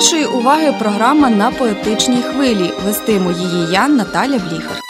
вашої уваги програма на поетичній хвилі. Вестиму її я, Наталя Бліхар.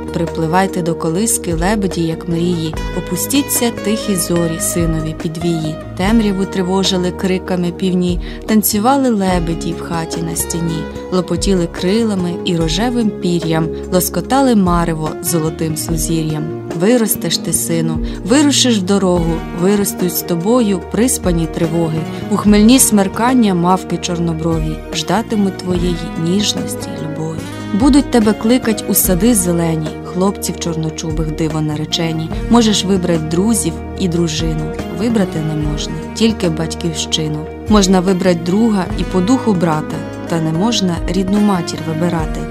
Припливайте до колиски лебеді, як мрії, опустіться тихі зорі, синові підвії, темряву тривожили криками півні, танцювали лебеді в хаті на стіні, лопотіли крилами і рожевим пір'ям, лоскотали марево золотим сузір'ям. Виростеш ти, сину, вирушиш в дорогу, виростуть з тобою приспані тривоги, у хмельні смеркання мавки чорноброві, ждатимуть твоєї ніжності й любові. Будуть тебе кликать у сади зелені, хлопців чорночубих диво наречені. Можеш вибрати друзів і дружину. Вибрати не можна, тільки батьківщину. Можна вибрати друга і по духу брата, та не можна рідну матір вибирати.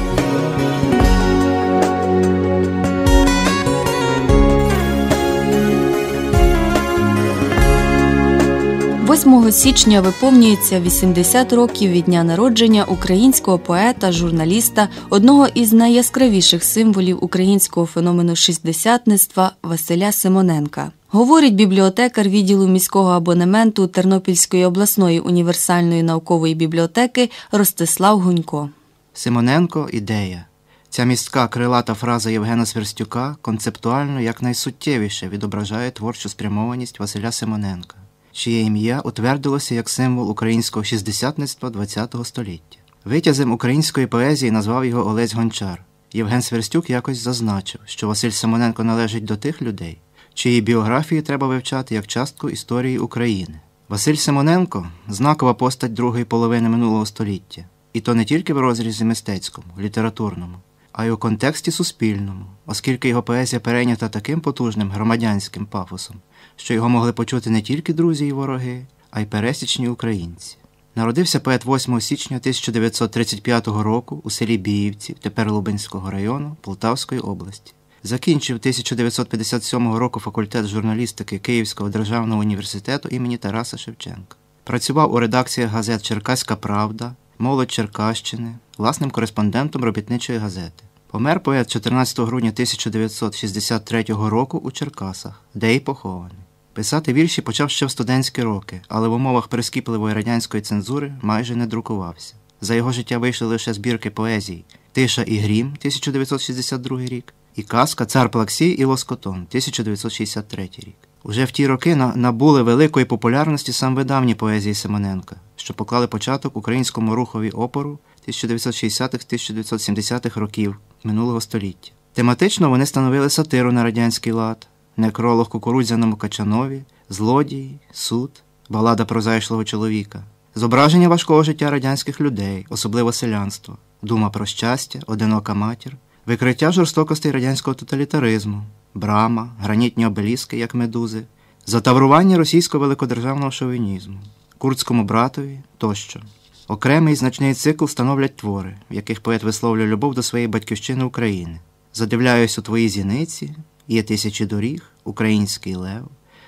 8 січня виповнюється 80 років від дня народження українського поета, журналіста, одного із найяскравіших символів українського феномену шістдесятництва Василя Симоненка. Говорить бібліотекар відділу міського абонементу Тернопільської обласної універсальної наукової бібліотеки Ростислав Гунько. Симоненко ідея. Ця містка крилата фраза Євгена Сверстюка концептуально якнайсуттєвіше відображає творчу спрямованість Василя Симоненка чиє ім'я утвердилося як символ українського шістдесятництва ХХ століття. Витязем української поезії назвав його Олесь Гончар. Євген Сверстюк якось зазначив, що Василь Симоненко належить до тих людей, чиї біографії треба вивчати як частку історії України. Василь Симоненко знакова постать другої половини минулого століття, і то не тільки в розрізі мистецькому, літературному, а й у контексті суспільному, оскільки його поезія перейнята таким потужним громадянським пафосом, що його могли почути не тільки друзі і вороги, а й пересічні українці. Народився поет 8 січня 1935 року у селі Біївці, тепер Лубенського району Полтавської області. Закінчив 1957 року факультет журналістики Київського державного університету імені Тараса Шевченка. Працював у редакціях газет Черкаська Правда, Молодь Черкащини, власним кореспондентом робітничої газети. Помер поет 14 грудня 1963 року у Черкасах, де й похований. Писати вірші почав ще в студентські роки, але в умовах прискіпливої радянської цензури майже не друкувався. За його життя вийшли лише збірки поезій Тиша і Грім 1962 рік і казка Цар Плаксій і Лоскотон 1963 рік. Уже в ті роки набули великої популярності сам видавні поезії Симоненка, що поклали початок українському рухові опору 1960-1970-х років минулого століття. Тематично вони становили сатиру на радянський лад, некролог кукурудзяному Качанові, злодії, суд, балада про зайшлого чоловіка, зображення важкого життя радянських людей, особливо селянства, дума про щастя, одинока матір, викриття жорстокостей радянського тоталітаризму, брама, гранітні обеліски, як медузи, затаврування російського великодержавного шовінізму, курдському братові тощо. Окремий значний цикл становлять твори, в яких поет висловлює любов до своєї батьківщини України. Задивляюсь у твої зіниці, є тисячі доріг, український лев,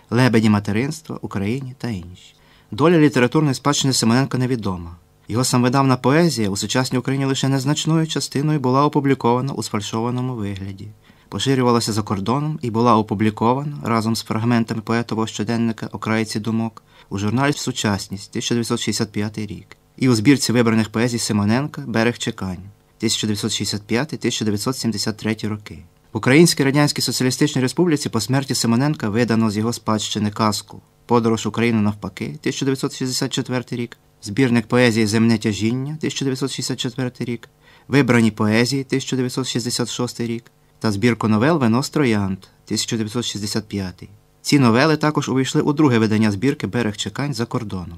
лебеді материнства, Україні та інші. Доля літературної спадщини Семененка невідома. Його самовидавна поезія у сучасній Україні лише незначною частиною була опублікована у сфальшованому вигляді, поширювалася за кордоном і була опублікована разом з фрагментами поетового щоденника Окраїці думок у журналі Сучасність 1965 рік і у збірці вибраних поезій Симоненка Берег чекань 1965-1973 роки. В Українській Радянській Соціалістичній Республіці по смерті Симоненка видано з його спадщини казку Подорож Україну навпаки 1964 рік, збірник поезії Земне тяжіння 1964 рік, Вибрані поезії 1966 рік та збірку новел Вино Троянд 1965. Ці новели також увійшли у друге видання збірки Берег чекань за кордоном.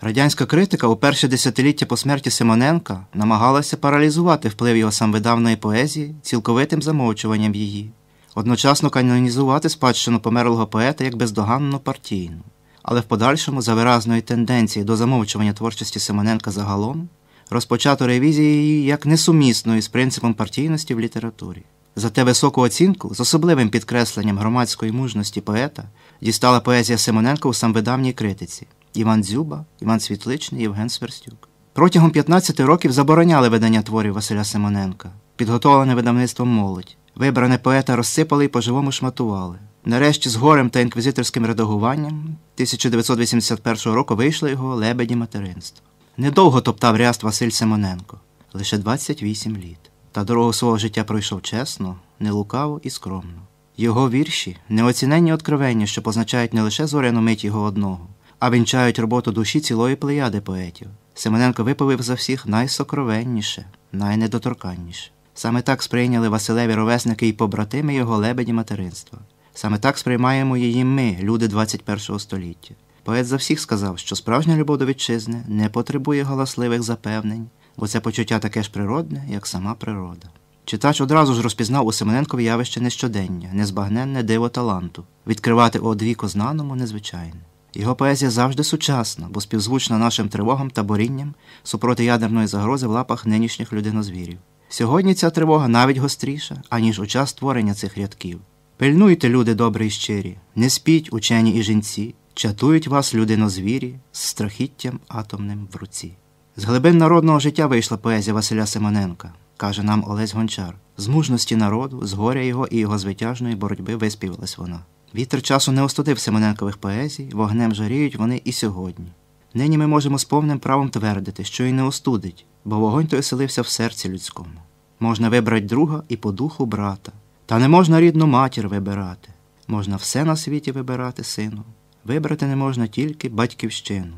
Радянська критика у перше десятиліття по смерті Симоненка намагалася паралізувати вплив його самовидавної поезії цілковитим замовчуванням її, одночасно канонізувати спадщину померлого поета як бездоганну партійну, але в подальшому, за виразної тенденції до замовчування творчості Симоненка загалом, розпочато ревізію її як несумісної з принципом партійності в літературі. Зате високу оцінку з особливим підкресленням громадської мужності поета дістала поезія Симоненка у самвидавній критиці Іван Дзюба, Іван Світличний, Євген Сверстюк. Протягом 15 років забороняли видання творів Василя Симоненка, підготовлене видавництвом молодь. Вибране поета розсипали і по-живому шматували. Нарешті з горем та інквізиторським редагуванням 1981 року вийшло його лебеді материнство. Недовго топтав ряст Василь Симоненко, лише 28 літ. Та дорогу свого життя пройшов чесно, нелукаво і скромно. Його вірші неоціненні откровення, що позначають не лише зоряну мить його одного, а вінчають роботу душі цілої плеяди поетів. Семененко виповів за всіх найсокровенніше, найнедоторканніше. Саме так сприйняли Василеві ровесники і побратими його лебеді материнства. Саме так сприймаємо її ми, люди 21 століття. Поет за всіх сказав, що справжня любов до вітчизни не потребує галасливих запевнень, бо це почуття таке ж природне, як сама природа. Читач одразу ж розпізнав у Семененкові явище нещодення, незбагненне диво таланту, відкривати одвіко знаному незвичайне. Його поезія завжди сучасна, бо співзвучна нашим тривогам та борінням супроти ядерної загрози в лапах нинішніх людинозвірів. Сьогодні ця тривога навіть гостріша, аніж у час створення цих рядків. Пильнуйте, люди добрі й щирі, не спіть, учені і жінці, чатують вас людинозвірі з страхіттям атомним в руці. З глибин народного життя вийшла поезія Василя Симоненка, каже нам Олесь Гончар. З мужності народу, з горя його і його звитяжної боротьби виспівалась вона. Вітер часу не остудив Симоненкових поезій, вогнем жаріють вони і сьогодні. Нині ми можемо з повним правом твердити, що й не остудить, бо вогонь той оселився в серці людському. Можна вибрати друга і по духу брата, та не можна рідну матір вибирати. Можна все на світі вибирати, сину, вибрати не можна тільки батьківщину.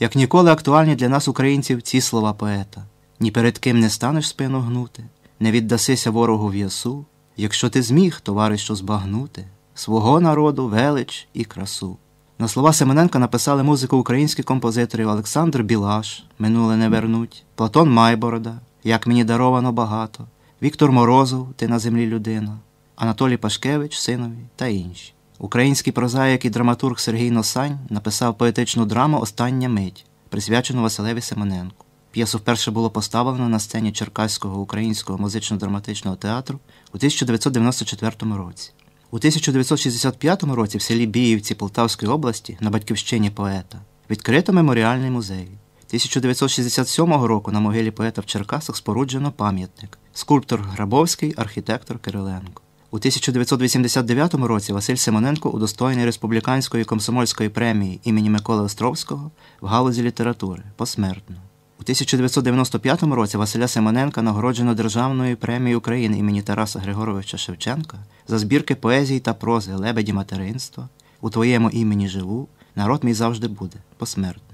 Як ніколи актуальні для нас, українців, ці слова поета ні перед ким не станеш спину гнути, не віддасися ворогу в ясу, якщо ти зміг, товаришу, збагнути свого народу, велич і красу. На слова Семененка написали музику українські композитори Олександр Білаш, Минуле не вернуть, Платон Майборода, Як мені даровано багато, Віктор Морозов, Ти на землі людина, Анатолій Пашкевич, Синові та інші. Український прозаїк і драматург Сергій Носань написав поетичну драму Остання мить, присвячену Василеві Семененку. П'єсу вперше було поставлено на сцені Черкаського українського музично-драматичного театру у 1994 році. У 1965 році в селі Біївці Полтавської області на батьківщині поета відкрито меморіальний музей. 1967 року на могилі поета в Черкасах споруджено пам'ятник скульптор Грабовський, архітектор Кириленко. У 1989 році Василь Симоненко удостоєний республіканської комсомольської премії імені Миколи Островського в галузі літератури посмертно. У 1995 році Василя Симоненка нагороджено Державною премією України імені Тараса Григоровича Шевченка за збірки поезії та прози Лебеді материнства, у твоєму імені живу, народ мій завжди буде посмертно.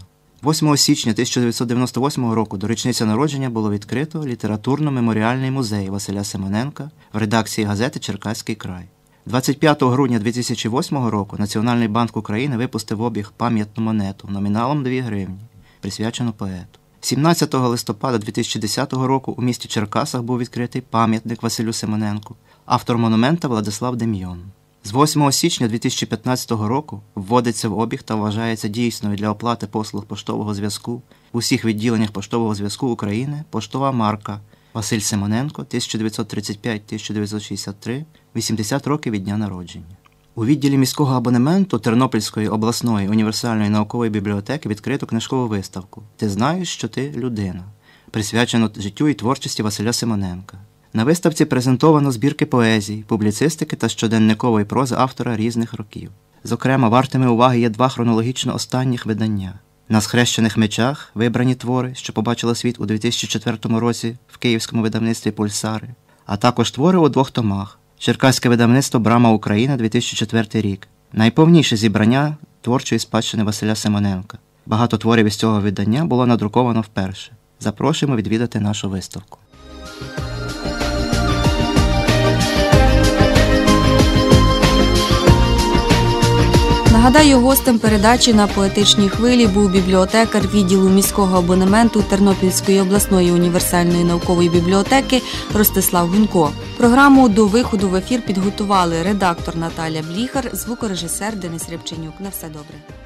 8 січня 1998 року до річниця народження було відкрито літературно-меморіальний музей Василя Симоненка в редакції газети Черкаський край. 25 грудня 2008 року Національний банк України випустив обіг пам'ятну монету номіналом 2 гривні, присвячену поету. 17 листопада 2010 року у місті Черкасах був відкритий пам'ятник Василю Симоненку, автор монумента Владислав Дем'йон. З 8 січня 2015 року вводиться в обіг та вважається дійсною для оплати послуг поштового зв'язку в усіх відділеннях поштового зв'язку України поштова марка Василь Симоненко 1935-1963, 80 років від дня народження. У відділі міського абонементу Тернопільської обласної універсальної наукової бібліотеки відкрито книжкову виставку Ти знаєш, що ти людина, присвячену життю і творчості Василя Симоненка. На виставці презентовано збірки поезії, публіцистики та щоденникової прози автора різних років. Зокрема, вартими уваги є два хронологічно останніх видання. На схрещених мечах вибрані твори, що побачили світ у 2004 році в київському видавництві Пульсари, а також твори у двох томах. Черкаське видавництво Брама Україна 2004 рік. Найповніше зібрання творчої спадщини Василя Симоненка. Багато творів із цього видання було надруковано вперше. Запрошуємо відвідати нашу виставку. Нагадаю, гостем передачі на поетичній хвилі був бібліотекар відділу міського абонементу Тернопільської обласної універсальної наукової бібліотеки Ростислав Гунько. Програму до виходу в ефір підготували редактор Наталя Бліхар, звукорежисер Денис Рябченюк. На все добре.